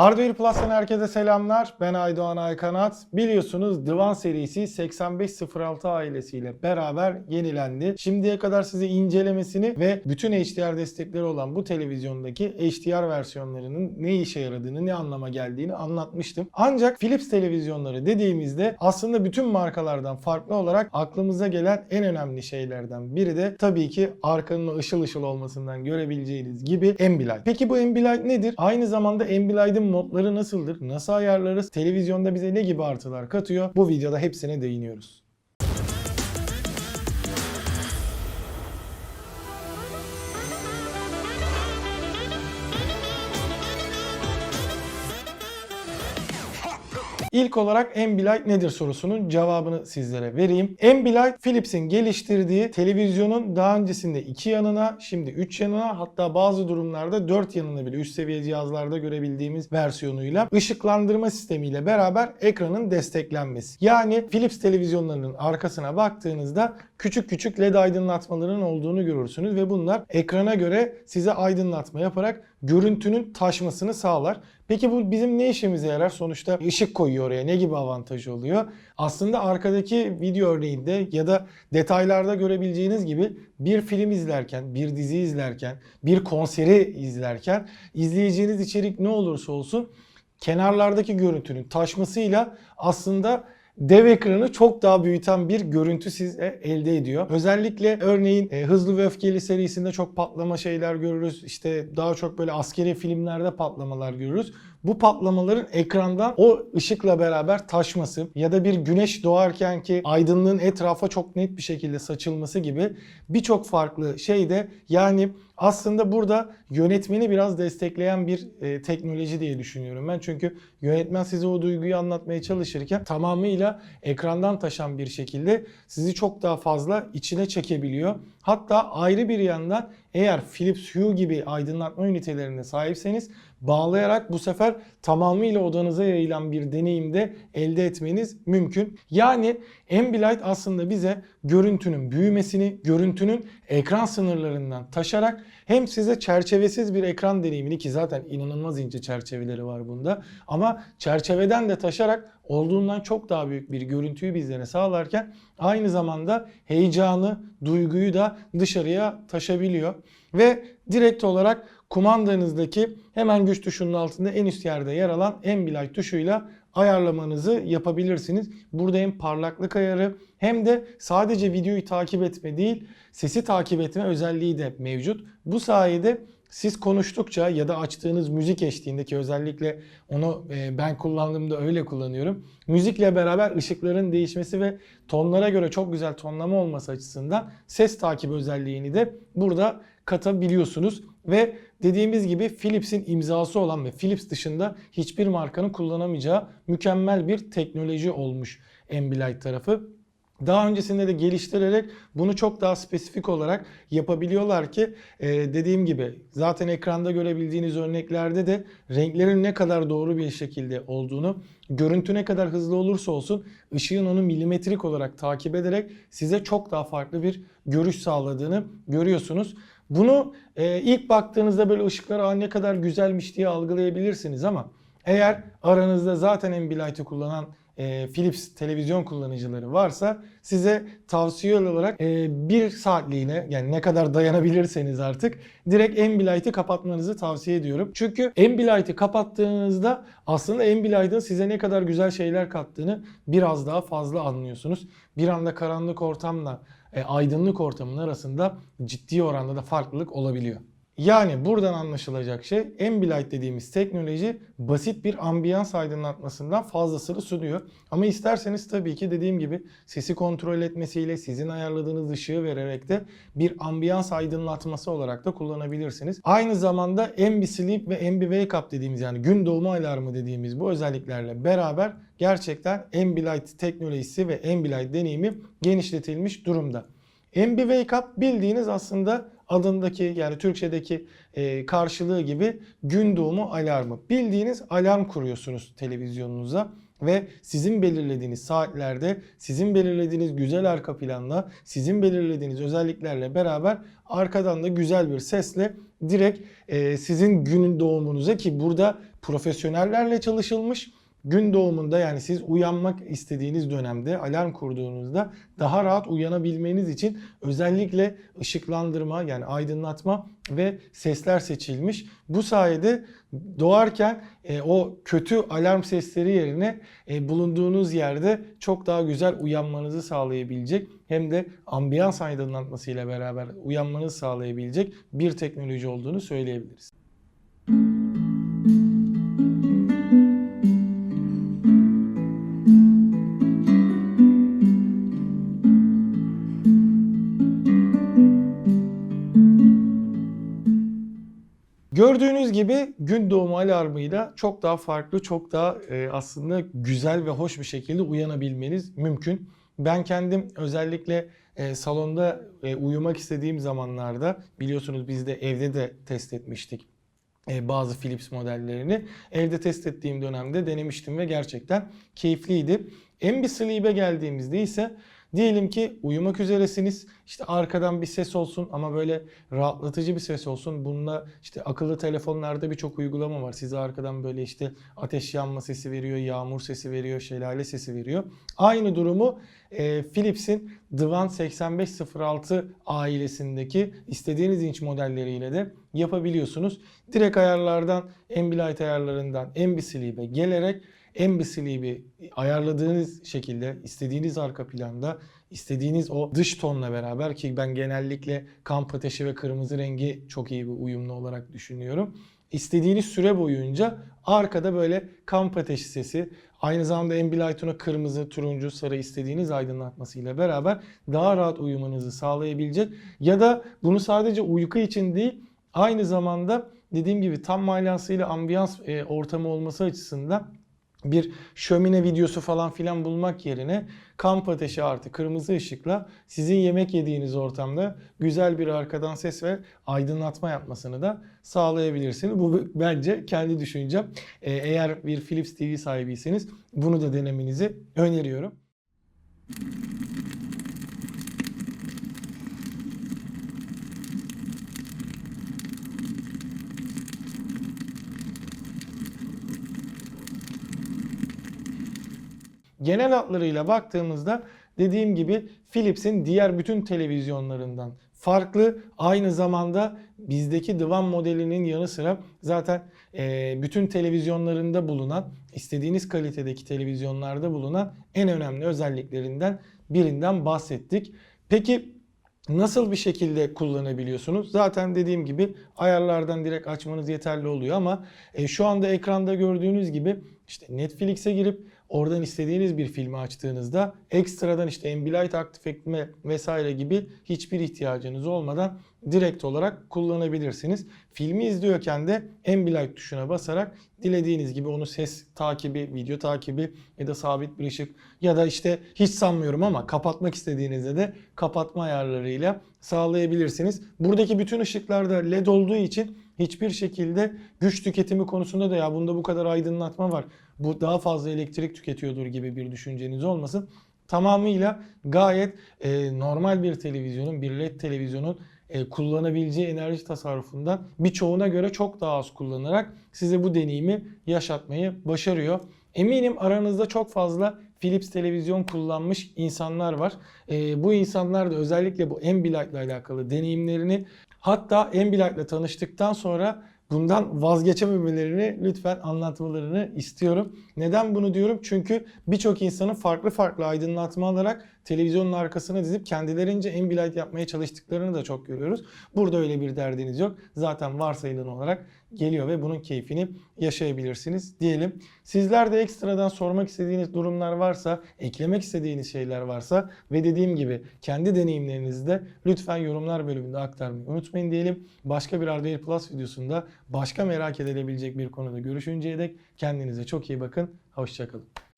Hardware Plus'tan herkese selamlar. Ben Aydoğan Aykanat. Biliyorsunuz Divan serisi 8506 ailesiyle beraber yenilendi. Şimdiye kadar size incelemesini ve bütün HDR destekleri olan bu televizyondaki HDR versiyonlarının ne işe yaradığını, ne anlama geldiğini anlatmıştım. Ancak Philips televizyonları dediğimizde aslında bütün markalardan farklı olarak aklımıza gelen en önemli şeylerden biri de tabii ki arkanın ışıl ışıl olmasından görebileceğiniz gibi Ambilight. Peki bu Ambilight nedir? Aynı zamanda Ambilight'ın modları nasıldır? Nasıl ayarlarız? Televizyonda bize ne gibi artılar katıyor? Bu videoda hepsine değiniyoruz. İlk olarak Ambilight nedir sorusunun cevabını sizlere vereyim. Ambilight Philips'in geliştirdiği televizyonun daha öncesinde iki yanına, şimdi 3 yanına hatta bazı durumlarda 4 yanına bile üst seviye cihazlarda görebildiğimiz versiyonuyla ışıklandırma sistemiyle beraber ekranın desteklenmesi. Yani Philips televizyonlarının arkasına baktığınızda küçük küçük led aydınlatmaların olduğunu görürsünüz ve bunlar ekrana göre size aydınlatma yaparak görüntünün taşmasını sağlar. Peki bu bizim ne işimize yarar? Sonuçta ışık koyuyor oraya. Ne gibi avantajı oluyor? Aslında arkadaki video örneğinde ya da detaylarda görebileceğiniz gibi bir film izlerken, bir dizi izlerken, bir konseri izlerken izleyeceğiniz içerik ne olursa olsun kenarlardaki görüntünün taşmasıyla aslında dev ekranı çok daha büyüten bir görüntü size elde ediyor. Özellikle örneğin e, Hızlı ve Öfkeli serisinde çok patlama şeyler görürüz. İşte daha çok böyle askeri filmlerde patlamalar görürüz. Bu patlamaların ekrandan o ışıkla beraber taşması ya da bir güneş doğarken ki aydınlığın etrafa çok net bir şekilde saçılması gibi birçok farklı şeyde yani aslında burada yönetmeni biraz destekleyen bir e, teknoloji diye düşünüyorum ben. Çünkü yönetmen size o duyguyu anlatmaya çalışırken tamamıyla ekrandan taşan bir şekilde sizi çok daha fazla içine çekebiliyor. Hatta ayrı bir yandan eğer Philips Hue gibi aydınlatma ünitelerine sahipseniz bağlayarak bu sefer tamamıyla odanıza yayılan bir deneyim de elde etmeniz mümkün. Yani Ambilight aslında bize görüntünün büyümesini, görüntünün ekran sınırlarından taşarak hem size çerçevesiz bir ekran deneyimini ki zaten inanılmaz ince çerçeveleri var bunda ama çerçeveden de taşarak olduğundan çok daha büyük bir görüntüyü bizlere sağlarken aynı zamanda heyecanı, duyguyu da dışarıya taşabiliyor. Ve direkt olarak kumandanızdaki hemen güç tuşunun altında en üst yerde yer alan Ambilight tuşuyla ayarlamanızı yapabilirsiniz. Burada hem parlaklık ayarı hem de sadece videoyu takip etme değil sesi takip etme özelliği de mevcut. Bu sayede siz konuştukça ya da açtığınız müzik eşliğindeki özellikle onu e, ben kullandığımda öyle kullanıyorum. Müzikle beraber ışıkların değişmesi ve tonlara göre çok güzel tonlama olması açısından ses takip özelliğini de burada katabiliyorsunuz. Ve dediğimiz gibi Philips'in imzası olan ve Philips dışında hiçbir markanın kullanamayacağı mükemmel bir teknoloji olmuş Ambilight tarafı. Daha öncesinde de geliştirerek bunu çok daha spesifik olarak yapabiliyorlar ki e, dediğim gibi zaten ekranda görebildiğiniz örneklerde de renklerin ne kadar doğru bir şekilde olduğunu, görüntü ne kadar hızlı olursa olsun ışığın onu milimetrik olarak takip ederek size çok daha farklı bir görüş sağladığını görüyorsunuz. Bunu e, ilk baktığınızda böyle ışıklar ne kadar güzelmiş diye algılayabilirsiniz ama eğer aranızda zaten Ambilight'ı kullanan e, Philips televizyon kullanıcıları varsa size tavsiye olarak e, bir saatliğine yani ne kadar dayanabilirseniz artık direkt Ambilight'ı kapatmanızı tavsiye ediyorum. Çünkü Ambilight'ı kapattığınızda aslında Ambilight'ın size ne kadar güzel şeyler kattığını biraz daha fazla anlıyorsunuz. Bir anda karanlık ortamla e, aydınlık ortamın arasında ciddi oranda da farklılık olabiliyor. Yani buradan anlaşılacak şey Ambilight dediğimiz teknoloji basit bir ambiyans aydınlatmasından fazlasını sunuyor. Ama isterseniz tabii ki dediğim gibi sesi kontrol etmesiyle sizin ayarladığınız ışığı vererek de bir ambiyans aydınlatması olarak da kullanabilirsiniz. Aynı zamanda Ambi Sleep ve Ambi Wake Up dediğimiz yani gün doğumu alarmı dediğimiz bu özelliklerle beraber gerçekten Ambilight teknolojisi ve Ambilight deneyimi genişletilmiş durumda. Ambi Wake Up bildiğiniz aslında adındaki yani Türkçedeki e, karşılığı gibi gün doğumu alarmı. Bildiğiniz alarm kuruyorsunuz televizyonunuza ve sizin belirlediğiniz saatlerde, sizin belirlediğiniz güzel arka planla, sizin belirlediğiniz özelliklerle beraber arkadan da güzel bir sesle direkt e, sizin günün doğumunuza ki burada profesyonellerle çalışılmış gün doğumunda yani siz uyanmak istediğiniz dönemde alarm kurduğunuzda daha rahat uyanabilmeniz için özellikle ışıklandırma yani aydınlatma ve sesler seçilmiş. Bu sayede doğarken e, o kötü alarm sesleri yerine e, bulunduğunuz yerde çok daha güzel uyanmanızı sağlayabilecek hem de ambiyans aydınlatmasıyla beraber uyanmanızı sağlayabilecek bir teknoloji olduğunu söyleyebiliriz. Gördüğünüz gibi gün doğumu alarmıyla çok daha farklı, çok daha e, aslında güzel ve hoş bir şekilde uyanabilmeniz mümkün. Ben kendim özellikle e, salonda e, uyumak istediğim zamanlarda biliyorsunuz biz de evde de test etmiştik bazı Philips modellerini. Evde test ettiğim dönemde denemiştim ve gerçekten keyifliydi. Ambi Sleep'e geldiğimizde ise Diyelim ki uyumak üzeresiniz. İşte arkadan bir ses olsun ama böyle rahatlatıcı bir ses olsun. Bununla işte akıllı telefonlarda birçok uygulama var. Size arkadan böyle işte ateş yanma sesi veriyor, yağmur sesi veriyor, şelale sesi veriyor. Aynı durumu e, Philips'in Divan 8506 ailesindeki istediğiniz inç modelleriyle de yapabiliyorsunuz. Direkt ayarlardan, Ambilight ayarlarından Ambisleep'e gelerek Ambisleep'i ayarladığınız şekilde istediğiniz arka planda istediğiniz o dış tonla beraber ki ben genellikle kamp ateşi ve kırmızı rengi çok iyi bir uyumlu olarak düşünüyorum. İstediğiniz süre boyunca arkada böyle kamp ateşi sesi aynı zamanda Ambilight'una kırmızı, turuncu, sarı istediğiniz aydınlatmasıyla beraber daha rahat uyumanızı sağlayabilecek ya da bunu sadece uyku için değil aynı zamanda dediğim gibi tam manyasıyla ambiyans e, ortamı olması açısından bir şömine videosu falan filan bulmak yerine kamp ateşi artı kırmızı ışıkla sizin yemek yediğiniz ortamda güzel bir arkadan ses ve aydınlatma yapmasını da sağlayabilirsiniz. Bu bence kendi düşüncem. Ee, eğer bir Philips TV sahibiyseniz bunu da denemenizi öneriyorum. Genel hatlarıyla baktığımızda dediğim gibi Philips'in diğer bütün televizyonlarından farklı. Aynı zamanda bizdeki divan modelinin yanı sıra zaten e, bütün televizyonlarında bulunan, istediğiniz kalitedeki televizyonlarda bulunan en önemli özelliklerinden birinden bahsettik. Peki Nasıl bir şekilde kullanabiliyorsunuz? Zaten dediğim gibi ayarlardan direkt açmanız yeterli oluyor ama e, şu anda ekranda gördüğünüz gibi işte Netflix'e girip oradan istediğiniz bir filmi açtığınızda ekstradan işte Ambilight aktif etme vesaire gibi hiçbir ihtiyacınız olmadan direkt olarak kullanabilirsiniz. Filmi izliyorken de Ambilight tuşuna basarak dilediğiniz gibi onu ses takibi, video takibi ya da sabit bir ışık ya da işte hiç sanmıyorum ama kapatmak istediğinizde de kapatma ayarlarıyla sağlayabilirsiniz. Buradaki bütün ışıklarda led olduğu için hiçbir şekilde güç tüketimi konusunda da ya bunda bu kadar aydınlatma var. Bu daha fazla elektrik tüketiyordur gibi bir düşünceniz olmasın. Tamamıyla gayet e, normal bir televizyonun, bir led televizyonun e, kullanabileceği enerji tasarrufundan birçoğuna göre çok daha az kullanarak size bu deneyimi yaşatmayı başarıyor. Eminim aranızda çok fazla Philips televizyon kullanmış insanlar var. E, bu insanlar da özellikle bu Ambilight ile alakalı deneyimlerini hatta Ambilight tanıştıktan sonra bundan vazgeçememelerini lütfen anlatmalarını istiyorum. Neden bunu diyorum? Çünkü birçok insanın farklı farklı aydınlatma alarak televizyonun arkasına dizip kendilerince Ambilight yapmaya çalıştıklarını da çok görüyoruz. Burada öyle bir derdiniz yok. Zaten varsayılan olarak geliyor ve bunun keyfini yaşayabilirsiniz diyelim. Sizler de ekstradan sormak istediğiniz durumlar varsa, eklemek istediğiniz şeyler varsa ve dediğim gibi kendi deneyimlerinizi de lütfen yorumlar bölümünde aktarmayı unutmayın diyelim. Başka bir Hardware Plus videosunda başka merak edilebilecek bir konuda görüşünceye dek kendinize çok iyi bakın. Hoşçakalın.